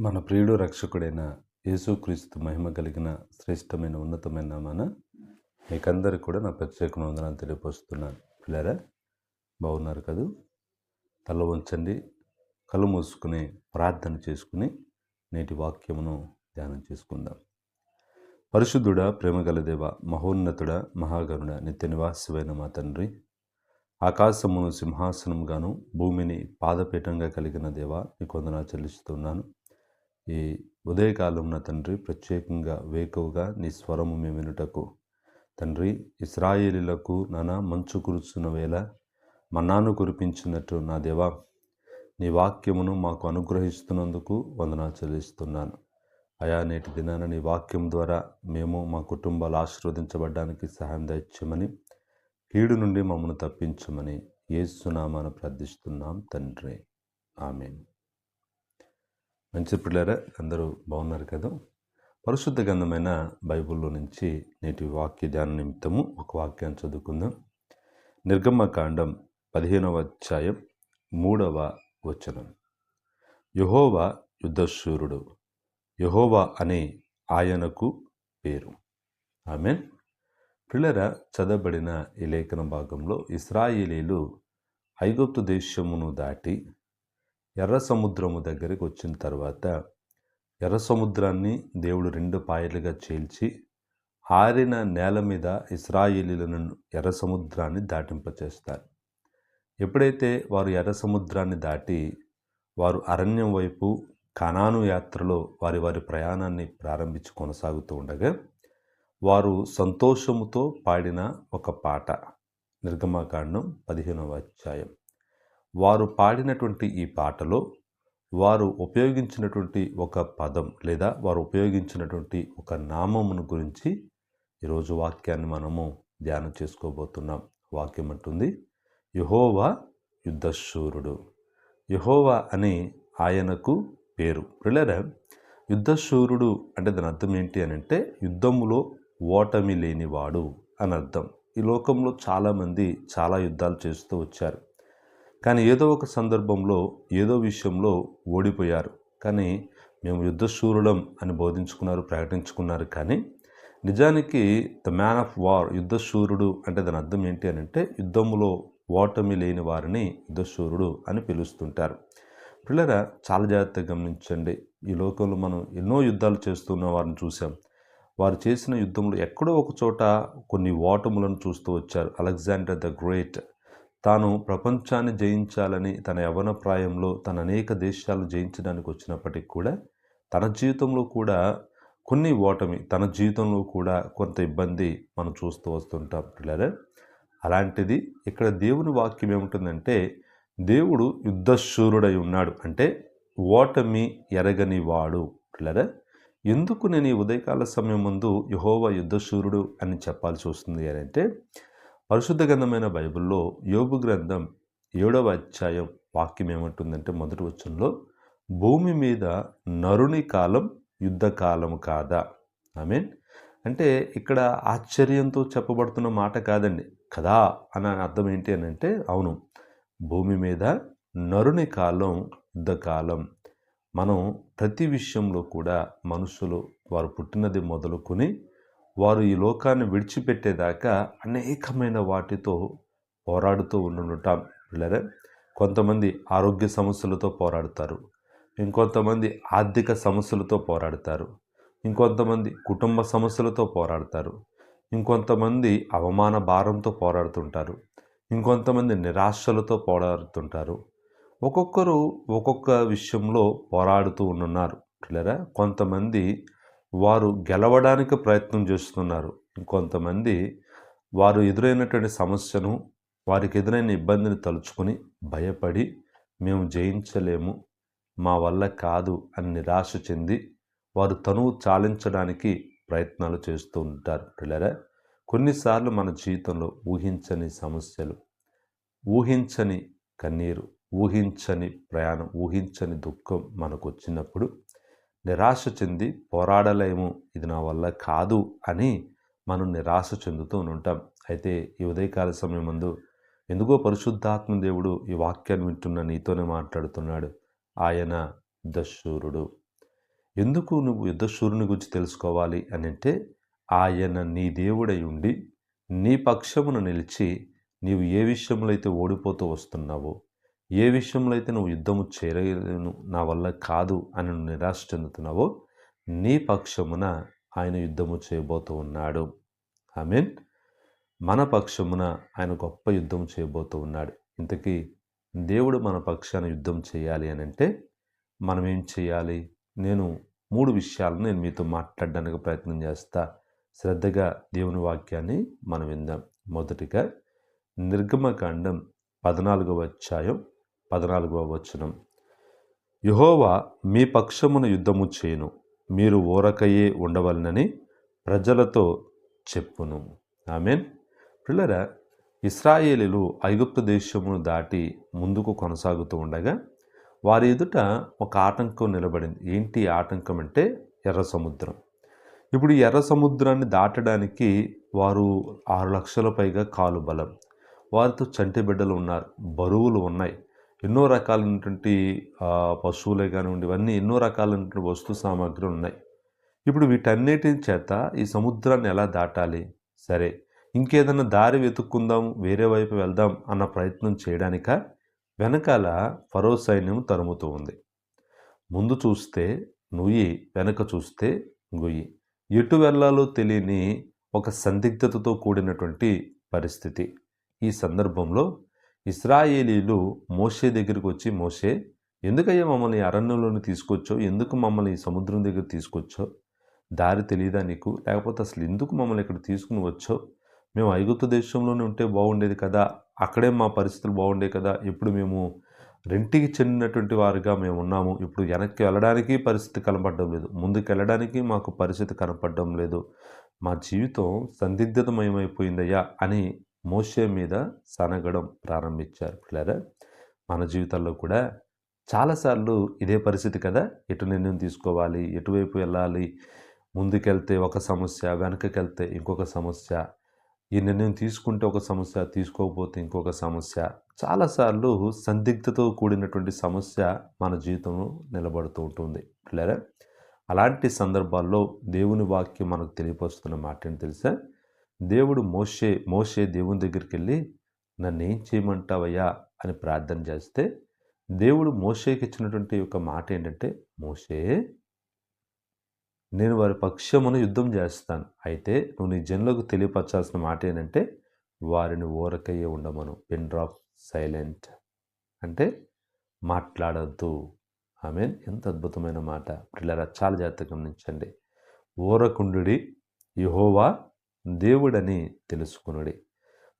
మన ప్రియుడు రక్షకుడైన యేసుక్రీస్తు మహిమ కలిగిన శ్రేష్టమైన ఉన్నతమైన నామాన మీకందరికి కూడా నా ప్రత్యేక వందనాలు తెలియపరుస్తున్నాను. పిల్లరా బాగున్నారు కదూ? తల వంచండి కళ్ళు మూసుకుని ప్రార్థన చేసుకుని నేటి వాక్యమును ధ్యానం చేసుకుందాం. పరిశుద్ధుడా ప్రేమగల దేవ మహోన్నతుడ మహాగరుడ నిత్య నివాసమైన మా తండ్రి ఆకాశమును సింహాసనంగాను భూమిని పాదపీఠంగా కలిగిన దేవ నీకు వందనాలు చెల్లిస్తున్నాను. ఈ ఉదయకాలం నా తండ్రి ప్రత్యేకంగా వేకువగా నీ స్వరము మేము వినుటకు. తండ్రి ఇస్రాయేలీలకు నానా మంచు కురుచున్న వేళ మన్నాను కురిపించినట్టు నా దేవా నీ వాక్యమును మాకు అనుగ్రహిస్తున్నందుకు వందనాలు చెల్లిస్తున్నాను. అయా నేటి దినాన నీ వాక్యం ద్వారా మేము మా కుటుంబాలు ఆశీర్వదించబడడానికి సహాయం దయచేయమని కీడు నుండి మమ్మల్ని తప్పించమని ఏసునామాను ప్రార్థిస్తున్నాం తండ్రి. ఆమెను. మంచి పిల్లరా అందరూ బాగున్నారు కదా. పరిశుద్ధ గంధమైన బైబిల్లో నుంచి నేటి వాక్య ధ్యాన నిమిత్తము ఒక వాక్యాన్ని చదువుకుందాం. నిర్గమకాండం పదిహేనవ అధ్యాయం మూడవ వచనం. యహోవా యుద్ధశూరుడు యహోవా అనే ఆయనకు పేరు. ఆమె పిల్లర చదవబడిన ఈ లేఖన భాగంలో ఇస్రాయేలీలు ఐగుప్తు దేశమును దాటి ఎర్ర సముద్రము దగ్గరికి వచ్చిన తర్వాత ఎర్ర సముద్రాన్ని దేవుడు రెండు పాయలుగా చీల్చి ఆరిన నేల మీద ఇస్రాయేలీలను ఎర్ర సముద్రాన్ని దాటింపచేస్తారు. ఎప్పుడైతే వారు ఎర్ర సముద్రాన్ని దాటి వారు అరణ్యం వైపు కనాను యాత్రలో వారి వారి ప్రయాణాన్ని ప్రారంభించి కొనసాగుతూ ఉండగా వారు సంతోషముతో పాడిన ఒక పాట నిర్గమాకాండం పదిహేనవ అధ్యాయం. వారు పాడినటువంటి ఈ పాటలో వారు ఉపయోగించినటువంటి ఒక పదం లేదా వారు ఉపయోగించినటువంటి ఒక నామమును గురించి ఈరోజు వాక్యాన్ని మనము ధ్యానం చేసుకోబోతున్నాం. వాక్యం అంటుంది యహోవా యుద్ధశూరుడు. యహోవా అని ఆయనకు పేరు. పిల్లర యుద్ధశూరుడు అంటే దాని అర్థం ఏంటి అని అంటే యుద్ధములో ఓటమి లేనివాడు అని అర్థం. ఈ లోకంలో చాలామంది చాలా యుద్ధాలు చేస్తూ వచ్చారు. కానీ ఏదో ఒక సందర్భంలో ఏదో విషయంలో ఓడిపోయారు. కానీ మేము యుద్ధశూరులం అని బోధించుకున్నారు ప్రకటించుకున్నారు. కానీ నిజానికి ద మ్యాన్ ఆఫ్ వార్ యుద్ధశూరుడు అంటే దాని అర్థం ఏంటి అని అంటే యుద్ధములో ఓటమి లేని వారిని యుద్ధశూరుడు అని పిలుస్తుంటారు. పిల్లరా చాలా జాగ్రత్తగా గమనించండి. ఈ లోకంలో మనం ఎన్నో యుద్ధాలు చేస్తున్న వారిని చూసాం వారు చేసిన యుద్ధంలో ఎక్కడో ఒక చోట కొన్ని ఓటములను చూస్తూ వచ్చారు. అలెగ్జాండర్ ద గ్రేట్ తాను ప్రపంచాన్ని జయించాలని తన యవన ప్రాయంలో తన అనేక దేశాలు జయించడానికి వచ్చినప్పటికి కూడా తన జీవితంలో కూడా కొన్ని ఓటమి తన జీవితంలో కూడా కొంత ఇబ్బంది మనం చూస్తూ వస్తుంటాం పిల్లరే అలాంటిది ఇక్కడ దేవుని వాక్యం ఏముంటుందంటే దేవుడు యుద్ధశూరుడై ఉన్నాడు. అంటే ఓటమి ఎరగని వాడు పిల్లరే ఎందుకు నేను ఈ ఉదయకాల సమయం ముందు యహోవా యుద్ధశూరుడు అని చెప్పాల్సి వస్తుంది అని అంటే పరిశుద్ధ గ్రంథమైన బైబిల్లో యోగు గ్రంథం ఏడవ అధ్యాయం వాక్యం ఏమంటుందంటే మొదటి వచ్చంలో భూమి మీద నరుని కాలం యుద్ధకాలం కాదా? ఐ మీన్ అంటే ఇక్కడ ఆశ్చర్యంతో చెప్పబడుతున్న మాట కాదండి. కదా అని అర్థం ఏంటి అని అంటే అవును భూమి మీద నరుని కాలం యుద్ధకాలం మనం ప్రతి విషయంలో కూడా మనుషులు వారు పుట్టినది మొదలుకొని వారు ఈ లోకాన్ని విడిచిపెట్టేదాకా అనేకమైన వాటితో పోరాడుతూ ఉండుంటాం పిల్లరే కొంతమంది ఆరోగ్య సమస్యలతో పోరాడతారు. ఇంకొంతమంది ఆర్థిక సమస్యలతో పోరాడతారు. ఇంకొంతమంది కుటుంబ సమస్యలతో పోరాడతారు. ఇంకొంతమంది అవమాన భారంతో పోరాడుతుంటారు. ఇంకొంతమంది నిరాశలతో పోరాడుతుంటారు. ఒక్కొక్కరు ఒక్కొక్క విషయంలో పోరాడుతూ ఉన్నారు పిల్లరా కొంతమంది వారు గెలవడానికి ప్రయత్నం చేస్తున్నారు. ఇంకొంతమంది వారు ఎదురైనటువంటి సమస్యను వారికి ఎదురైన ఇబ్బందిని తలుచుకొని భయపడి మేము జయించలేము మా వల్ల కాదు అని నిరాశ చెంది వారు తనువు చాలించడానికి ప్రయత్నాలు చేస్తూ ఉంటారు. పిల్లరా కొన్నిసార్లు మన జీవితంలో ఊహించని సమస్యలు ఊహించని కన్నీరు ఊహించని ప్రయాణం ఊహించని దుఃఖం మనకు వచ్చినప్పుడు నిరాశ చెంది పోరాడలేము ఇది నా వల్ల కాదు అని మనం నిరాశ చెందుతూ ఉంటాం. అయితే ఈ ఉదయకాల సమయం ముందు ఎందుకో పరిశుద్ధాత్మ దేవుడు ఈ వాక్యాన్ని వింటున్న నీతోనే మాట్లాడుతున్నాడు. ఆయన యుద్ధశూరుడు. ఎందుకు నువ్వు యుద్ధశూరుని గురించి తెలుసుకోవాలి అని అంటే ఆయన నీ దేవుడై ఉండి నీ పక్షమును నిలిచి నీవు ఏ విషయంలో అయితే ఓడిపోతూ వస్తున్నావో ఏ విషయంలో అయితే నువ్వు యుద్ధము చేయలేను నా వల్ల కాదు అని నువ్వు నిరాశ చెందుతున్నావో నీ పక్షమున ఆయన యుద్ధము చేయబోతూ ఉన్నాడు. ఐ మీన్ మన పక్షమున ఆయన గొప్ప యుద్ధం చేయబోతూ ఉన్నాడు. ఇంతకీ దేవుడు మన పక్షాన యుద్ధం చేయాలి అని అంటే మనం ఏం చేయాలి? నేను మూడు విషయాలను నేను మీతో మాట్లాడడానికి ప్రయత్నం చేస్తా. శ్రద్ధగా దేవుని వాక్యాన్ని మనం విందాం. మొదటిగా నిర్గమకాండం పద్నాలుగవ అధ్యాయం పద్నాలుగవ వచనం. యహోవా మీ పక్షమున యుద్ధము చేయను. మీరు ఓరకయే ఉండవలనని ప్రజలతో చెప్పును. ఆమెన్. పిల్లరా ఇస్రాయేలీలు ఐగుప్తు దేశమును దాటి ముందుకు కొనసాగుతూ ఉండగా వారి ఎదుట ఒక ఆటంకం నిలబడింది. ఏంటి ఆటంకం అంటే ఎర్ర సముద్రం. ఇప్పుడు ఎర్ర సముద్రాన్ని దాటడానికి వారు ఆరు లక్షల పైగా కాలు బలం. వారితో చంటి బిడ్డలు ఉన్నారు బరువులు ఉన్నాయి. ఎన్నో రకాలైనటువంటి పశువులే కానివ్వండి ఇవన్నీ ఎన్నో రకాలైనటువంటి వస్తు సామాగ్రి ఉన్నాయి. ఇప్పుడు వీటన్నిటి చేత ఈ సముద్రాన్ని ఎలా దాటాలి? సరే ఇంకేదైనా దారి వెతుక్కుందాం వేరే వైపు వెళ్దాం అన్న ప్రయత్నం చేయడానిక వెనకాల ఫరో సైన్యం తరుముతూ ఉంది. ముందు చూస్తే నుయ్యి వెనక చూస్తే గుయ్యి. ఎటు వెళ్ళాలో తెలియని ఒక సందిగ్ధతతో కూడినటువంటి పరిస్థితి. ఈ సందర్భంలో ఇస్రాయేలీలు మోషే దగ్గరికి వచ్చి మోషే ఎందుకయ్యా మమ్మల్ని అరణ్యంలోని తీసుకొచ్చో ఎందుకు మమ్మల్ని సముద్రం దగ్గర తీసుకొచ్చో దారి తెలియదా నీకు? లేకపోతే అసలు ఎందుకు మమ్మల్ని ఇక్కడ తీసుకుని వచ్చో మేము ఐగుప్తు దేశంలోనే ఉంటే బాగుండేది కదా. అక్కడే మా పరిస్థితులు బాగుండే కదా. ఇప్పుడు మేము రెంటికి చెందినటువంటి వారిగా మేము ఉన్నాము. ఇప్పుడు వెనక్కి వెళ్ళడానికి పరిస్థితి కనపడడం లేదు. ముందుకు వెళ్ళడానికి మాకు పరిస్థితి కనపడడం లేదు. మా జీవితం సందిగ్ధతమయమైపోయిందయ్యా అని మోసే మీద సనగడం ప్రారంభించారు పిల్లరా. మన జీవితాల్లో కూడా చాలాసార్లు ఇదే పరిస్థితి కదా. ఎటు నిర్ణయం తీసుకోవాలి ఎటువైపు వెళ్ళాలి ముందుకెళ్తే ఒక సమస్య వెనకకెళ్తే ఇంకొక సమస్య ఈ నిర్ణయం తీసుకుంటే ఒక సమస్య తీసుకోకపోతే ఇంకొక సమస్య. చాలాసార్లు సందిగ్ధతో కూడినటువంటి సమస్య మన జీవితంలో నిలబడుతూ ఉంటుంది పిల్లరా. అలాంటి సందర్భాల్లో దేవుని వాక్యం మనకు తెలియపరుస్తున్న మాట ఏంటి తెలుసా? దేవుడు మోషే మోషే దేవుని దగ్గరికి వెళ్ళి నన్ను ఏం చేయమంటావయ్యా? అని ప్రార్థన చేస్తే దేవుడు మోషేకి ఇచ్చినటువంటి ఒక మాట ఏంటంటే మోషే నేను వారి పక్షమును యుద్ధం చేస్తాను. అయితే నువ్వు నీ జనులకు తెలియపరచాల్సిన మాట ఏంటంటే వారిని ఓరకయ్యే ఉండమను. పిన్ డ్రాప్ సైలెంట్ అంటే మాట్లాడద్దు. ఆమె ఎంత అద్భుతమైన మాట. పిల్లల చాలా జాగ్రత్త గమనించండి. ఓరకుండుడి యహోవా దేవుడని తెలుసుకునుడి.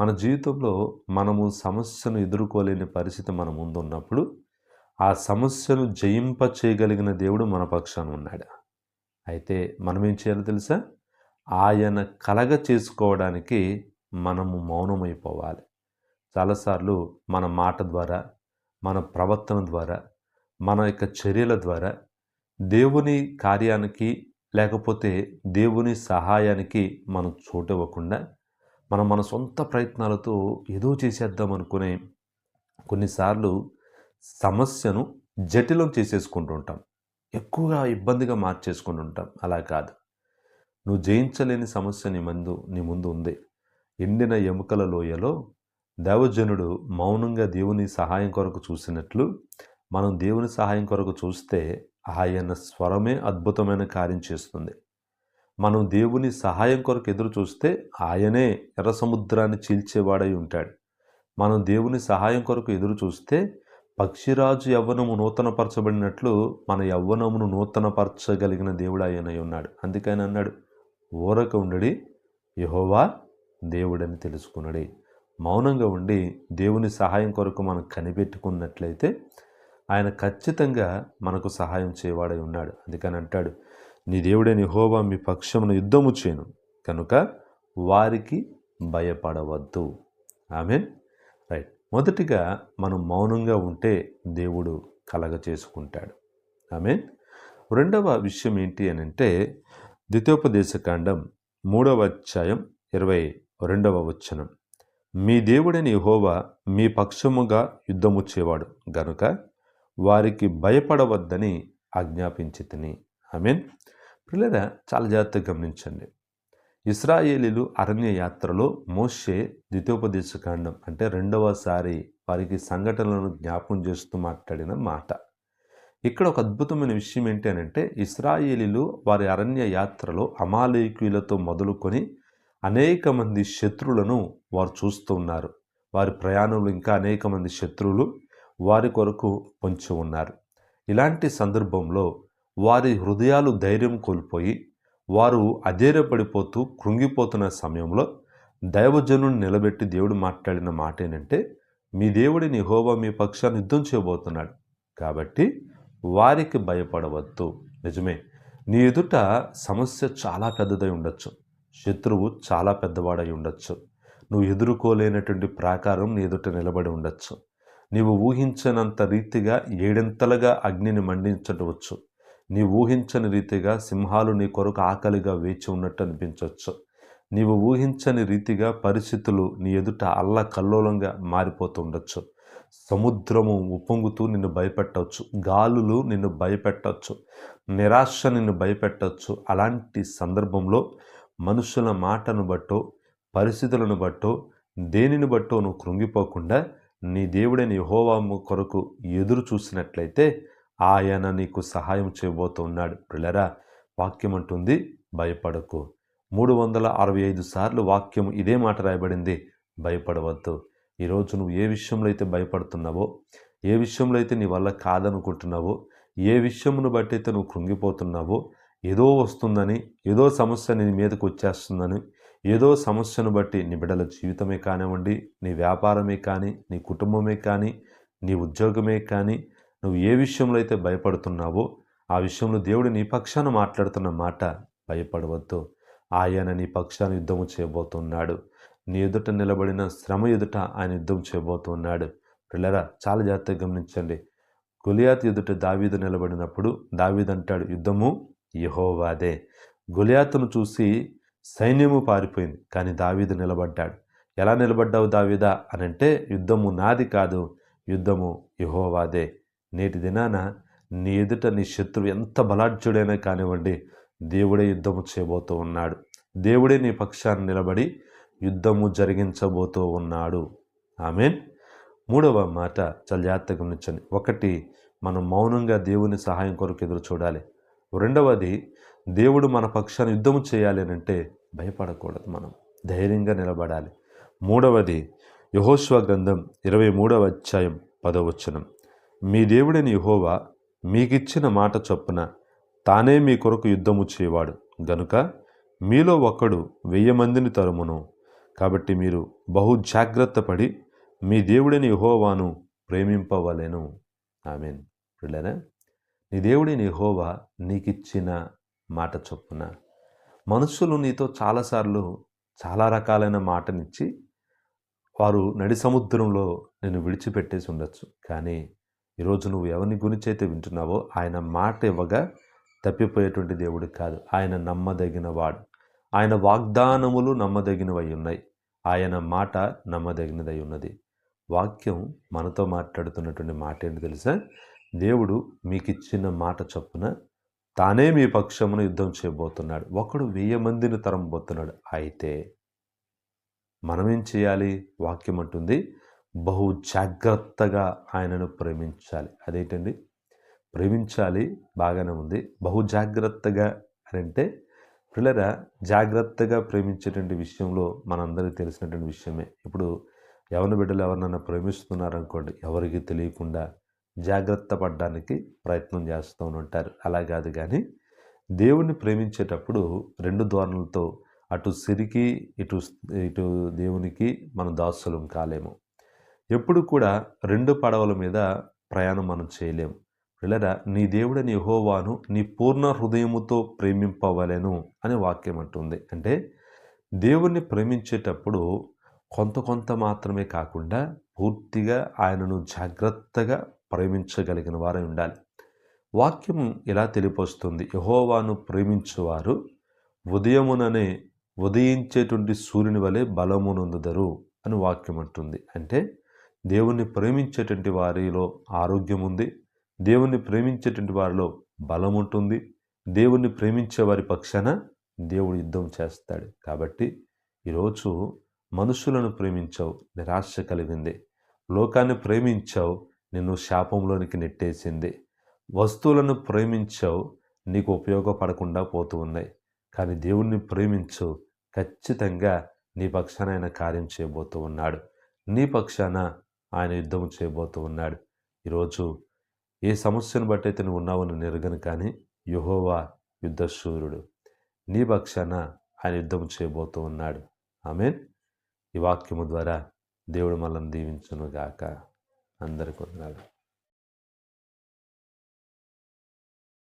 మన జీవితంలో మనము సమస్యను ఎదుర్కోలేని పరిస్థితి మన ముందున్నప్పుడు ఆ సమస్యను జయింప చేయగలిగిన దేవుడు మన పక్షాన ఉన్నాడు. అయితే మనం ఏం చేయాలో తెలుసా? ఆయన కలగ చేసుకోవడానికి మనము మౌనమైపోవాలి. చాలాసార్లు మన మాట ద్వారా మన ప్రవర్తన ద్వారా మన యొక్క చర్యల ద్వారా దేవుని కార్యానికి లేకపోతే దేవుని సహాయానికి మనం చోటివ్వకుండా మనం మన సొంత ప్రయత్నాలతో ఏదో చేసేద్దాం అనుకునే కొన్నిసార్లు సమస్యను జటిలం చేసేసుకుంటూ ఉంటాం. ఎక్కువగా ఇబ్బందిగా మార్చేసుకుంటూ ఉంటాం. అలా కాదు. నువ్వు జయించలేని సమస్య నీ ముందు నీ ముందు ఉంది. ఎండిన ఎముకల లోయలో దేవజనుడు మౌనంగా దేవుని సహాయం కొరకు చూసినట్లు మనం దేవుని సహాయం కొరకు చూస్తే ఆయన స్వరమే అద్భుతమైన కార్యం చేస్తుంది. మనం దేవుని సహాయం కొరకు ఎదురు చూస్తే ఆయనే ఎర్ర సముద్రాన్ని చీల్చేవాడై ఉంటాడు. మనం దేవుని సహాయం కొరకు ఎదురు చూస్తే పక్షిరాజు యవ్వనము నూతనపరచబడినట్లు మన యవ్వనమును నూతనపరచగలిగిన దేవుడు ఆయన ఉన్నాడు. అందుకని అన్నాడు ఊరక ఉండడి యహోవా దేవుడని తెలుసుకున్నాడు మౌనంగా ఉండి దేవుని సహాయం కొరకు మనం కనిపెట్టుకున్నట్లయితే ఆయన ఖచ్చితంగా మనకు సహాయం చేయవాడై ఉన్నాడు. అందుకని అంటాడు నీ దేవుడైన హోవా మీ పక్షమును యుద్ధము చేయను కనుక వారికి భయపడవద్దు. ఆమె రైట్. మొదటిగా మనం మౌనంగా ఉంటే దేవుడు కలగ చేసుకుంటాడు. ఆమె రెండవ విషయం ఏంటి అని అంటే ద్వితోపదేశకాండం మూడవ అధ్యాయం ఇరవై రెండవ వచనం. మీ దేవుడని హోవా మీ పక్షముగా యుద్ధముచ్చేవాడు గనుక వారికి భయపడవద్దని ఆజ్ఞాపించి తిని. ఐ మీన్ పిల్లరా చాలా జాగ్రత్తగా గమనించండి. ఇస్రాయేలీలు అరణ్య యాత్రలో మోషే ద్వితీయోపదేశకాండం అంటే రెండవసారి వారికి సంఘటనలను జ్ఞాపం చేస్తూ మాట్లాడిన మాట. ఇక్కడ ఒక అద్భుతమైన విషయం ఏంటి అని అంటే ఇస్రాయేలీలు వారి అరణ్య యాత్రలో అమాలేకులతో మొదలుకొని అనేక మంది శత్రువులను వారు చూస్తూ ఉన్నారు. వారి ప్రయాణంలో ఇంకా అనేక మంది శత్రువులు వారి కొరకు పొంచి ఉన్నారు. ఇలాంటి సందర్భంలో వారి హృదయాలు ధైర్యం కోల్పోయి వారు అధైర్యపడిపోతూ కృంగిపోతున్న సమయంలో దైవజనుని నిలబెట్టి దేవుడు మాట్లాడిన మాట ఏంటంటే మీ దేవుడిని హోవా మీ పక్షాన్ని యుద్ధం చేయబోతున్నాడు. కాబట్టి వారికి భయపడవద్దు. నిజమే నీ ఎదుట సమస్య చాలా పెద్దదై ఉండొచ్చు. శత్రువు చాలా పెద్దవాడై ఉండొచ్చు. నువ్వు ఎదుర్కోలేనటువంటి ప్రాకారం నీ ఎదుట నిలబడి ఉండొచ్చు. నీవు ఊహించనంత రీతిగా ఏడెంతలుగా అగ్నిని మండించవచ్చు. నీ ఊహించని రీతిగా సింహాలు నీ కొరకు ఆకలిగా వేచి ఉన్నట్టు అనిపించవచ్చు. నీవు ఊహించని రీతిగా పరిస్థితులు నీ ఎదుట అల్ల కల్లోలంగా మారిపోతుండొచ్చు. సముద్రము ఉప్పొంగుతూ నిన్ను భయపెట్టవచ్చు. గాలులు నిన్ను భయపెట్టవచ్చు. నిరాశ నిన్ను భయపెట్టవచ్చు. అలాంటి సందర్భంలో మనుషుల మాటను బట్టో పరిస్థితులను బట్టో దేనిని బట్టో నువ్వు కృంగిపోకుండా నీ దేవుడైన యహోవాము కొరకు ఎదురు చూసినట్లయితే ఆయన నీకు సహాయం చేయబోతున్నాడు. పిల్లరా వాక్యం అంటుంది భయపడకు. మూడు వందల అరవై ఐదు సార్లు వాక్యం ఇదే మాట రాయబడింది భయపడవద్దు. ఈరోజు నువ్వు ఏ విషయంలో అయితే భయపడుతున్నావో ఏ విషయంలో అయితే నీ వల్ల కాదనుకుంటున్నావో ఏ విషయమును బట్టి అయితే నువ్వు కృంగిపోతున్నావో ఏదో వస్తుందని ఏదో సమస్య నీ మీదకు వచ్చేస్తుందని ఏదో సమస్యను బట్టి నీ బిడ్డల జీవితమే కానివ్వండి నీ వ్యాపారమే కానీ నీ కుటుంబమే కానీ నీ ఉద్యోగమే కానీ నువ్వు ఏ విషయంలో అయితే భయపడుతున్నావో ఆ విషయంలో దేవుడు నీ పక్షాన మాట్లాడుతున్న మాట భయపడవద్దు. ఆయన నీ పక్షాన యుద్ధము చేయబోతున్నాడు. నీ ఎదుట నిలబడిన శ్రమ ఎదుట ఆయన యుద్ధం చేయబోతున్నాడు. పిల్లరా చాలా జాగ్రత్తగా గమనించండి. గులియాత్ ఎదుట దావీదు నిలబడినప్పుడు దావీదు అంటాడు యుద్ధము యహోవాదే. గులియాతును చూసి సైన్యము పారిపోయింది. కానీ దావీదు నిలబడ్డాడు. ఎలా నిలబడ్డావు దావీదా? అని అంటే యుద్ధము నాది కాదు యుద్ధము యహోవాదే. నేటి దినాన నీ ఎదుట నీ శత్రువు ఎంత బలాఢ్యుడైనా కానివ్వండి దేవుడే యుద్ధము చేయబోతూ ఉన్నాడు. దేవుడే నీ పక్షాన్ని నిలబడి యుద్ధము జరిగించబోతూ ఉన్నాడు. ఆమెన్. మూడవ మాట చాలా జాగ్రత్తగా గమనించండి. ఒకటి మనం మౌనంగా దేవుని సహాయం కొరకు ఎదురు చూడాలి. రెండవది దేవుడు మన పక్షాన్ని యుద్ధము చేయాలి అని అంటే భయపడకూడదు మనం. ధైర్యంగా నిలబడాలి. మూడవది యహోశ్వ గ్రంథం ఇరవై మూడవ అధ్యాయం పదవచనం మీ దేవుడైన యహోవా మీకిచ్చిన మాట చొప్పున తానే మీ కొరకు యుద్ధము చేయవాడు. గనుక మీలో ఒక్కడు వెయ్యి మందిని తరుమును. కాబట్టి మీరు బహు జాగ్రత్త పడి మీ దేవుడిని యహోవాను ప్రేమింపవలెను. ఐ మీన్ నీ దేవుడిని యహోవా నీకిచ్చిన మాట చొప్పున. మనుషులు నీతో చాలాసార్లు చాలా రకాలైన మాటనిచ్చి వారు నడి సముద్రంలో నేను విడిచిపెట్టేసి ఉండొచ్చు. కానీ ఈరోజు నువ్వు ఎవరిని గురించి అయితే వింటున్నావో ఆయన మాట ఇవ్వగా తప్పిపోయేటువంటి దేవుడు కాదు. ఆయన నమ్మదగిన వాడు. ఆయన వాగ్దానములు నమ్మదగినవై ఉన్నాయి ఆయన మాట నమ్మదగినదై ఉన్నది వాక్యం మనతో మాట్లాడుతున్నటువంటి మాట ఏంటి తెలుసా? దేవుడు మీకు ఇచ్చిన మాట చొప్పున తానే మీ పక్షమును యుద్ధం చేయబోతున్నాడు. ఒకడు వెయ్యి మందిని తరంబోతున్నాడు అయితే మనమేం చేయాలి? వాక్యం అంటుంది. బహు జాగ్రత్తగా ఆయనను ప్రేమించాలి. అదేంటండి? ప్రేమించాలి. బాగానే ఉంది. బహు జాగ్రత్తగా అని అంటే పిల్లరా జాగ్రత్తగా ప్రేమించేటువంటి విషయంలో మనందరికీ తెలిసినటువంటి విషయమే. ఇప్పుడు ఎవరిని బిడ్డలు ఎవరినైనా ప్రేమిస్తున్నారనుకోండి ఎవరికి తెలియకుండా జాగ్రత్త పడడానికి ప్రయత్నం చేస్తూ ఉంటారు. అలా కాదు కానీ దేవుణ్ణి ప్రేమించేటప్పుడు రెండు ధోరణులతో అటు సిరికి ఇటు ఇటు దేవునికి మనం దాసులం కాలేము. ఎప్పుడు కూడా రెండు పడవల మీద ప్రయాణం మనం చేయలేము. పిల్లరా నీ దేవుడని యహోవాను నీ పూర్ణ హృదయముతో ప్రేమింపవలెను అనే వాక్యం అంటుంది. అంటే దేవుణ్ణి ప్రేమించేటప్పుడు కొంత కొంత మాత్రమే కాకుండా పూర్తిగా ఆయనను జాగ్రత్తగా ప్రేమించగలిగిన వారై ఉండాలి. వాక్యం ఇలా తెలియపరుస్తుంది? యహోవాను ప్రేమించువారు ఉదయముననే ఉదయించేటువంటి సూర్యుని వలె బలమునందుదరు అని వాక్యం అంటుంది. అంటే దేవుణ్ణి ప్రేమించేటువంటి వారిలో ఆరోగ్యం ఉంది దేవుణ్ణి ప్రేమించేటువంటి వారిలో బలం ఉంటుంది దేవుణ్ణి ప్రేమించే వారి పక్షాన దేవుడు యుద్ధం చేస్తాడు. కాబట్టి ఈరోజు మనుషులను ప్రేమించావు నిరాశ కలిగింది. లోకాన్ని ప్రేమించావు నిన్ను శాపంలోనికి నెట్టేసింది. వస్తువులను ప్రేమించావు నీకు ఉపయోగపడకుండా పోతూ ఉన్నాయి. కానీ దేవుణ్ణి ప్రేమించు ఖచ్చితంగా నీ పక్షాన ఆయన కార్యం చేయబోతూ ఉన్నాడు. నీ పక్షాన ఆయన యుద్ధం చేయబోతూ ఉన్నాడు. ఈరోజు ఏ సమస్యను బట్టి అయితే నువ్వు ఉన్నావని నెరగను కానీ యుహోవా యుద్ధశూరుడు నీ పక్షాన ఆయన యుద్ధం చేయబోతూ ఉన్నాడు. ఆమెన్. ఈ వాక్యము ద్వారా దేవుడు మనల్ని దీవించునుగాక. అందరికి వందనాలు.